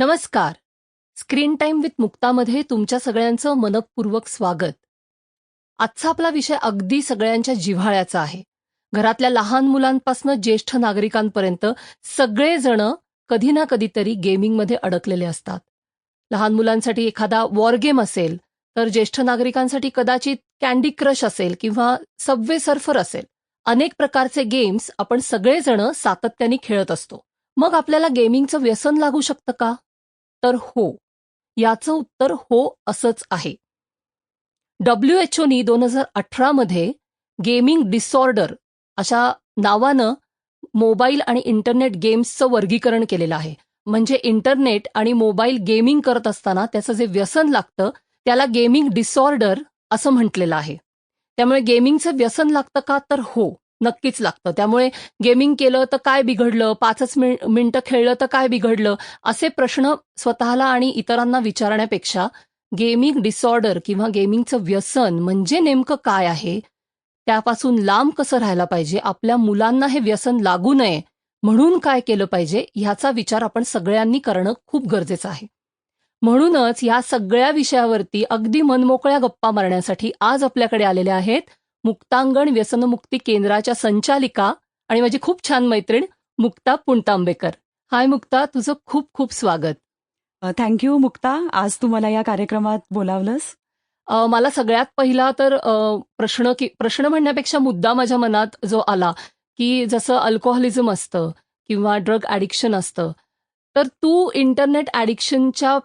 नमस्कार. Screen time with मुक्तामध्ये तुमच्या सगळ्यांचं मनपूर्वक स्वागत. आजचा आपला विषय अगदी सगळ्यांच्या जिव्हाळ्याचा आहे. घरातल्या लहान मुलांपासून ज्येष्ठ नागरिकांपर्यंत सगळेजण कधी ना कधीतरी गेमिंगमध्ये अडकलेले असतात. लहान मुलांसाठी एखादा वॉर गेम असेल तर ज्येष्ठ नागरिकांसाठी कदाचित कॅन्डी क्रश असेल किंवा सबवे सर्फर असेल. अनेक प्रकारचे गेम्स आपण सगळेजण सातत्याने खेळत असतो. मग आपल्याला गेमिंगचं व्यसन लागू शकतं का? तर हो. याचं उत्तर हो असंच आहे. डब्ल्यू एच दोन हजार अठरामध्ये गेमिंग डिसऑर्डर अशा नावानं मोबाईल आणि इंटरनेट गेम्सचं वर्गीकरण केलेलं आहे. म्हणजे इंटरनेट आणि मोबाईल गेमिंग करत असताना त्याचं जे व्यसन लागतं त्याला गेमिंग डिसऑर्डर असं म्हटलेलं आहे. त्यामुळे गेमिंगचं व्यसन लागतं का? तर हो. नक्कीच लागतं. त्यामुळे गेमिंग केलं तर काय बिघडलं? पाचच मिन मिनिटं खेळलं तर काय बिघडलं? असे प्रश्न स्वतःला आणि इतरांना विचारण्यापेक्षा गेमिंग डिसऑर्डर किंवा गेमिंगचं व्यसन म्हणजे नेमकं काय आहे? त्यापासून लांब कसं राहायला पाहिजे? आपल्या मुलांना हे व्यसन लागू नये म्हणून काय केलं पाहिजे? ह्याचा विचार आपण सगळ्यांनी करणं खूप गरजेचं आहे. म्हणूनच या सगळ्या विषयावरती अगदी मनमोकळ्या गप्पा मारण्यासाठी आज आपल्याकडे आलेल्या आहेत मुक्तांगण व्यसनमुक्ती केंद्राच्या संचालिका आणि माझी खूप छान मैत्रीण मुक्ता पुणतांबेकर. हाय मुक्ता तुझं खूप खूप स्वागत. Thank you Mukta. आज तू मला या कार्यक्रमात बोलावलंस. मला सगळ्यात पहिला तर प्रश्न की प्रश्न म्हणण्यापेक्षा मुद्दा माझ्या मनात जो आला की जसं अल्कोहोलिझम असतं किंवा ड्रग ॲडिक्शन असतं तर तू इंटरनेट ॲडिक्शनच्या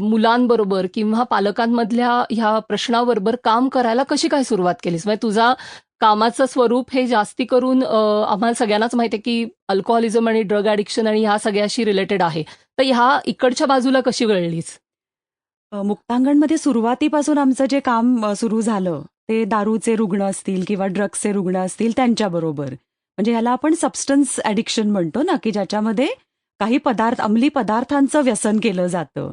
मुलांबरोबर किंवा पालकांमधल्या ह्या प्रश्नाबरोबर काम करायला कशी काय सुरुवात केलीस? म्हणजे तुझा कामाचं स्वरूप हे जास्ती करून आम्हाला सगळ्यांनाच माहिती आहे की अल्कोहोलिझम आणि ड्रग ॲडिक्शन आणि ह्या सगळ्याशी रिलेटेड आहे. तर ह्या इकडच्या बाजूला कशी वळलीस? मुक्तांगणमध्ये सुरुवातीपासून आमचं जे काम सुरू झालं ते दारूचे रुग्ण असतील किंवा ड्रग्सचे रुग्ण असतील त्यांच्याबरोबर. म्हणजे ह्याला आपण सबस्टन्स ॲडिक्शन म्हणतो ना की ज्याच्यामध्ये काही पदार्थ अंमली पदार्थांचं व्यसन केलं जातं.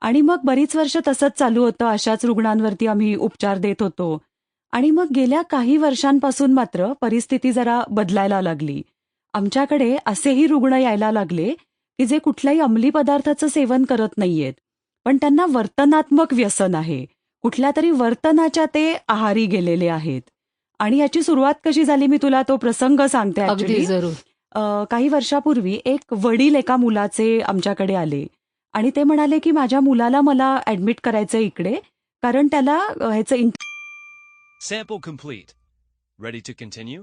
आणि मग बरीच वर्ष तसंच चालू होतं अशाच रुग्णांवरती आम्ही उपचार देत होतो. आणि मग गेल्या काही वर्षांपासून मात्र परिस्थिती जरा बदलायला लागली. आमच्याकडे असेही रुग्ण यायला लागले की जे कुठल्याही अंमली पदार्थाचं सेवन करत नाहीयेत. पण त्यांना वर्तनात्मक व्यसन आहे. कुठल्या तरी वर्तनाच्या ते आहारी गेलेले आहेत. आणि याची सुरुवात कशी झाली मी तुला तो प्रसंग सांगते काही वर्षापूर्वी एक वडील एका मुलाचे आमच्याकडे आले. आणि ते म्हणाले की माझ्या मुलाला मला ऍडमिट करायचं इकडे कारण त्याला ह्याचं ह्याचं Sample complete. Ready to continue?